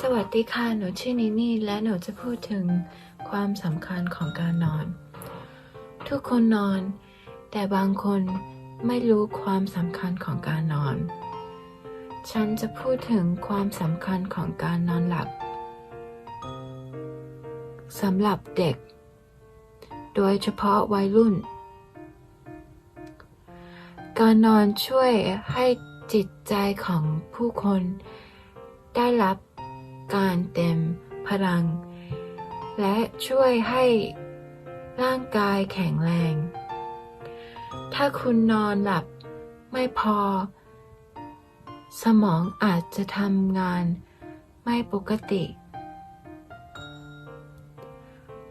สวัสดีค่ะ หนูชื่อนินี่ และหนูจะพูดถึงความสำคัญของการนอน ทุกคนนอน แต่บางคนไม่รู้ความสำคัญของการนอน ฉันจะพูดถึงความสำคัญของการนอนหลับสำหรับเด็ก โดยเฉพาะวัยรุ่น การนอนช่วยให้จิตใจของผู้คน ได้รับการเต็มพลัง และช่วยให้ร่างกายแข็งแรง ถ้าคุณนอนหลับไม่พอ สมองอาจจะทำงานไม่ปกติ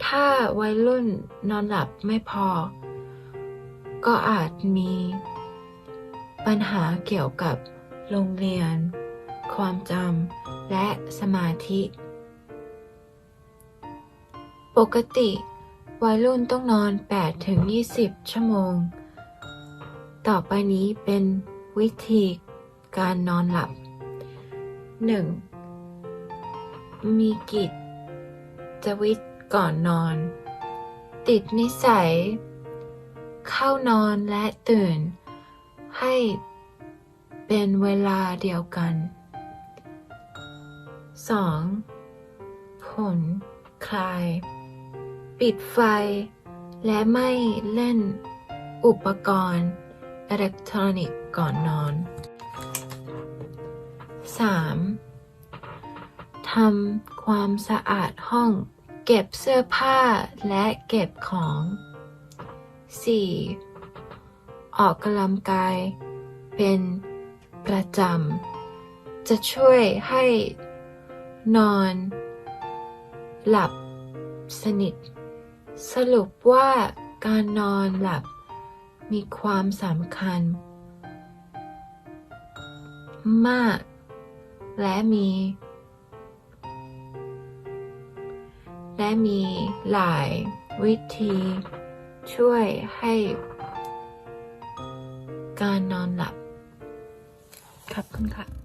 ถ้าวัยรุ่นนอนหลับไม่พอ ก็อาจมีปัญหาเกี่ยวกับโรงเรียน ความจำ และสมาธิ ปกติ วัยรุ่นต้องนอน 8-20 ชั่วโมง ต่อไปนี้เป็นวิธีการนอนหลับ 1. มีกิจจวิตก่อนนอน ติดนิสัย เข้านอนและตื่นให้เป็นเวลาเดียวกัน 2. ผล คลาย ปิดไฟ และไม่เล่น อุปกรณ์อิเล็กทรอนิกส์ก่อนนอน 3. ทำความสะอาดห้อง เก็บเสื้อผ้าและเก็บของ 4. ออกกำลังกาย เป็นประจำ จะช่วยให้ นอน หลับ สนิท สรุปว่าการนอนหลับมีความสำคัญ มาก และมี และมีหลายวิธีช่วยให้การนอนหลับ ขอบคุณค่ะ